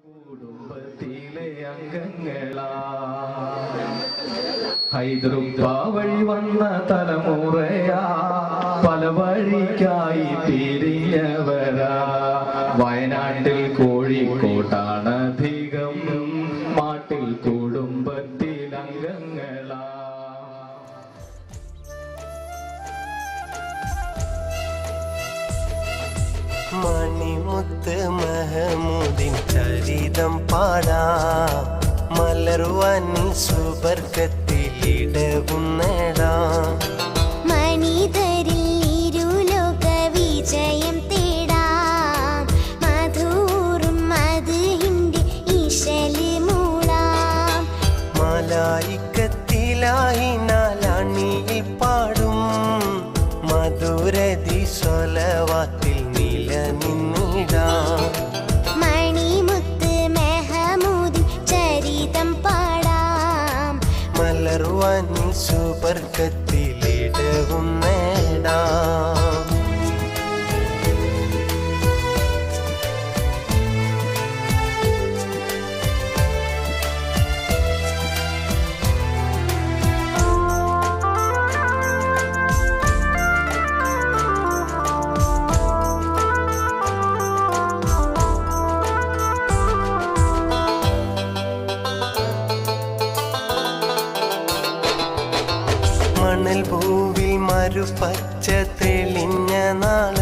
കുടുംബത്തിലെ അംഗങ്ങളാ. ഹൈദരുപ്പാവഴി വന്ന തലമുറയാ. പല വഴിക്കായി തിരിഞ്ഞവരാ. വയനാട്ടിൽ കോഴിക്കോട്ടാണ് മലർവാനി സുബർക്കത്തിലിടവും നേടാം. മണിതരിൽ ഇരുലോക വിജയം തേടാം. മധുറും മധുഹിന്റെ ഈശൽ മൂളാം മലായിക്കത്തിലായി നാലാണിയിൽ പാടും. മധുരതി സ്വലവാത്തിൽ നിലനിന്നിടാം. que പൂവിൽ പച്ച തെളിഞ്ഞ നാൾ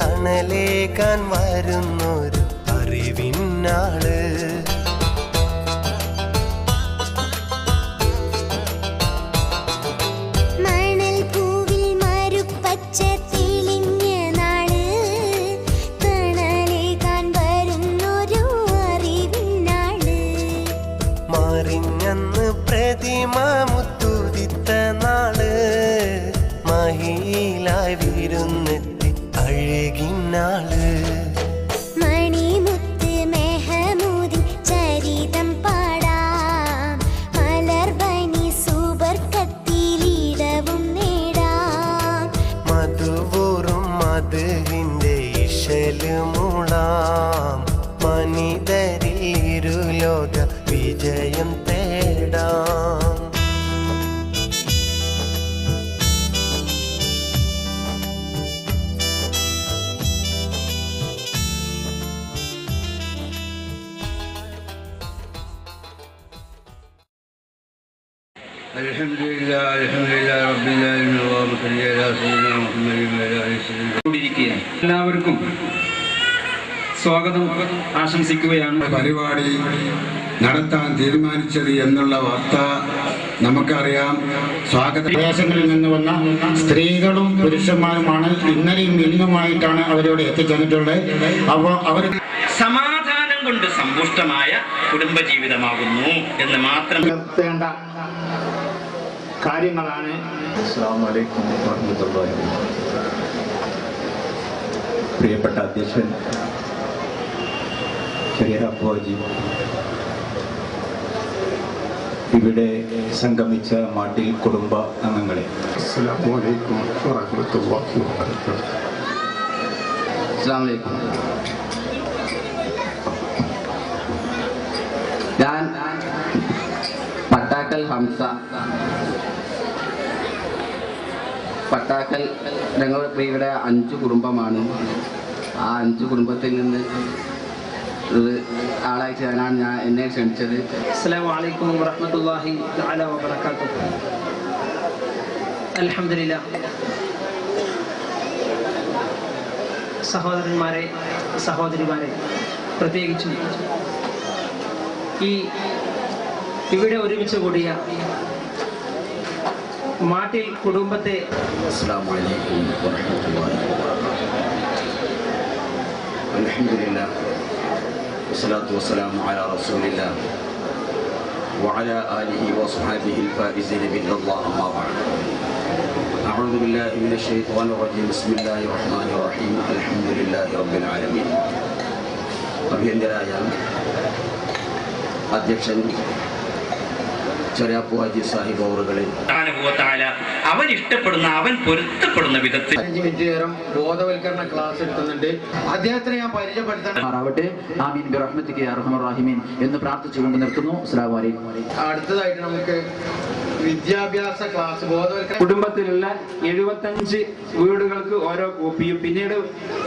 തണലേക്കാൻ വരുന്നൊരു അറിവിനാൾ എല്ലാവർക്കും സ്വാഗതം. ആശംസിക്കുകയാണ്. പരിപാടി നടത്താൻ തീരുമാനിച്ചത് എന്നുള്ള വാർത്ത നമുക്കറിയാം. സ്വാഗത. പ്രദേശങ്ങളിൽ നിന്ന് വന്ന സ്ത്രീകളും പുരുഷന്മാരുമാണ് ഇന്നലെയും ഇന്നുമായിട്ടാണ് അവരോട് എത്തിച്ചെന്നിട്ടുള്ളത് അപ്പോൾ അവർ സമാധാനം കൊണ്ട് സമ്പുഷ്ടമായ കുടുംബജീവിതമാകുന്നു എന്ന് മാത്രം കാര്യങ്ങളാണ്. പ്രിയപ്പെട്ട അധ്യക്ഷൻ അബ്ബാജി ഇവിടെ സംഗമിച്ച മാട്ടിൽ കുടുംബ അംഗങ്ങളെ. അസ്സലാമലൈക്കും വറഹ്മത്തുള്ളാഹി വബറകാതുഹു. അസ്സാമലൈക്കും ഞാൻ പട്ടാക്കൽ ഹംസ പട്ടാക്കൽ ഞങ്ങൾ ഇവിടെ അഞ്ച് കുടുംബമാണ്. ആ അഞ്ച് കുടുംബത്തിൽ നിന്ന് ആളാഴ്ചയാണ് ഞാൻ എന്നെ ക്ഷണിച്ചത്. തആല അൽഹംദുലില്ലാ. സഹോദരന്മാരെ സഹോദരിമാരെ പ്രത്യേകിച്ചും ഈ ഇവിടെ ഒരുമിച്ച് കൂടിയ മാട്ടിൽ കുടുംബത്തെ السلام عليكم ورحمة الله الحمد لله والصلاة والسلام على رسول الله وعلى آله وصحبه الفائزين بإذن الله أما بعد أعوذ بالله من الشيطان الرجيم بسم الله الرحمن الرحيم الحمد لله رب العالمين അഭിയന്തരായ അധ്യക്ഷൻ ചെറിയാപ്പു ഹാജി സാഹിബ് അവറുകളിൽ. സുബ്ഹാനഹുവതആല അവൻ ഇഷ്ടപ്പെടുന്ന അവൻ പൊരുത്തപ്പെടുന്ന വിധത്തിൽ. അഞ്ച് മിനിറ്റ് നേരം ബോധവൽക്കരണ ക്ലാസ് എടുക്കുന്നുണ്ട്. അദ്ദേഹത്തിനെ ഞാൻ പരിചയപ്പെടുത്താറാവട്ടെ ആമീൻ. ബിറഹ്മത്തിക്ക് അർഹമറാഹിമീൻ എന്ന് പ്രാർത്ഥിച്ചുകൊണ്ട് നിർത്തുന്നു. അസ്സലാമു അലൈക്കും. അടുത്തതായിട്ട് നമുക്ക് വിദ്യാഭ്യാസ ക്ലാസ് ബോധവൽക്കരണ കുടുംബത്തിലുള്ള എഴുപത്തഞ്ച് വീടുകൾക്ക് ഓരോ കോപ്പിയും പിന്നീട്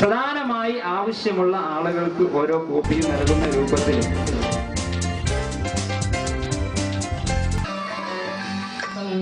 പ്രധാനമായി ആവശ്യമുള്ള ആളുകൾക്ക് ഓരോ കോപ്പിയും നൽകുന്ന രൂപത്തിൽ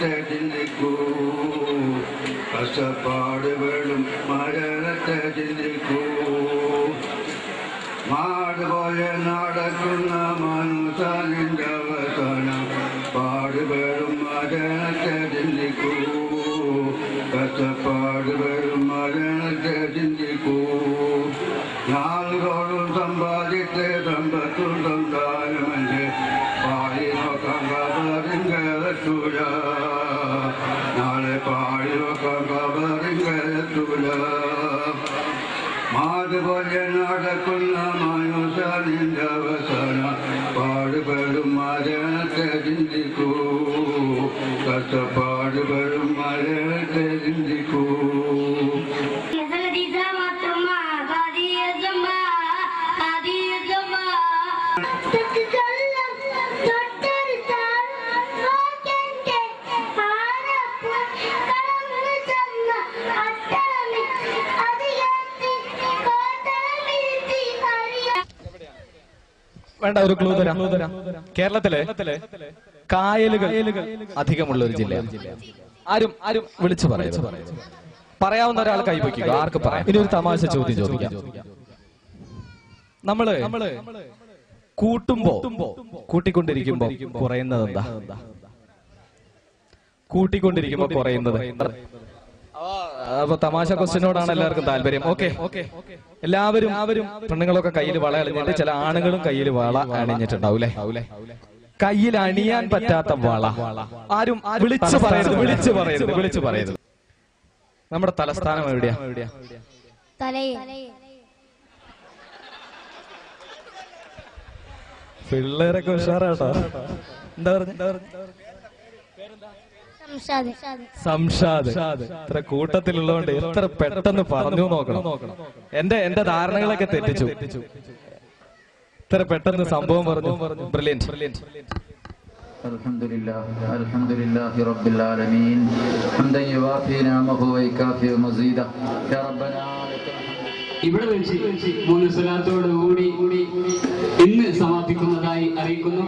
മരണത്തെ ചിന്തിക്കൂ കഷ്ടപ്പാടുകളും മരണത്തെ ചിന്തിക്കൂ മാടുപോലെ നടക്കുന്ന മനുഷ്യനിന്റെ അവസാനം പാടുകളും മരണത്തെ ചിന്തിക്കൂ കഷ്ടപ്പാടുകളും മരണത്തെ ചിന്തിക്കൂ നാളുകളും സമ്പാദിച്ച് സമ്പത്തും മാതുപോലെ നടക്കുന്ന മനുഷ്യനിന്റെ അവസാനം പാടുപെടും മരണത്തെ ചിന്തിക്കൂ കഷ്ടപ്പാടുപെടും മരണത്തെ ചിന്തിക്കൂ. വേണ്ട ഒരു ക്ലൂ തരാം. കേരളത്തിലെ കായലുകൾ അധികമുള്ള ഒരു ജില്ല ആരും ആരും വിളിച്ചു പറയുന്നു പറയാവുന്ന ഒരാൾ കൈവയ്ക്കുക ആർക്ക് പറയാം? ഇനി ഒരു തമാശ ചോദ്യം ചോദിക്കാം. നമ്മൾ കൂട്ടുമ്പോ കൂട്ടിക്കൊണ്ടിരിക്കുമ്പോ കുറയുന്നത് എന്താ കൂട്ടിക്കൊണ്ടിരിക്കുമ്പോ കുറയുന്നത് അപ്പൊ തമാശ ക്വസ്റ്റിനോടാണ് എല്ലാവർക്കും താല്പര്യം. ഓക്കെ. എല്ലാവരും പെണ്ണുങ്ങളൊക്കെ കയ്യിൽ വള അണിഞ്ഞിട്ട് ചില ആണുങ്ങളും കയ്യിൽ വള അണിഞ്ഞിട്ടുണ്ടാവൂലേ കയ്യിൽ അണിയാൻ പറ്റാത്ത വള. ആരും വിളിച്ചു പറയരുത് വിളിച്ചു പറയരുത് വിളിച്ചു പറയരുത്. നമ്മുടെ തലസ്ഥാനം എവിടെയാ? പിള്ളേരൊക്കെ ഉഷാറാട്ടോ. എന്താ പറഞ്ഞ? സംഷാദ് ഇത്ര കൂട്ടത്തിലുള്ളതുകൊണ്ട് എത്ര പെട്ടെന്ന് പറഞ്ഞു നോക്കണം എന്റെ എന്റെ ധാരണകളൊക്കെ തെറ്റിച്ചു ഇത്ര പെട്ടെന്ന് സംഭവം പറഞ്ഞു ബ്രില്യൻറ്റ് ബ്രില്യൻറ്റ് الحمد لله الحمد لله رب العالمين حمدا يوافي نعمه ويكافئ مزيدا يا ربنا لك الحمد ഇവിടെ വെച്ച് മൂന്ന് സ്വലാത്തോടു കൂടി ഇന്ന് സമാപിക്കുന്നതായി അറിയിക്കുന്നു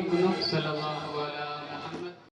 സല്ലല്ലാഹു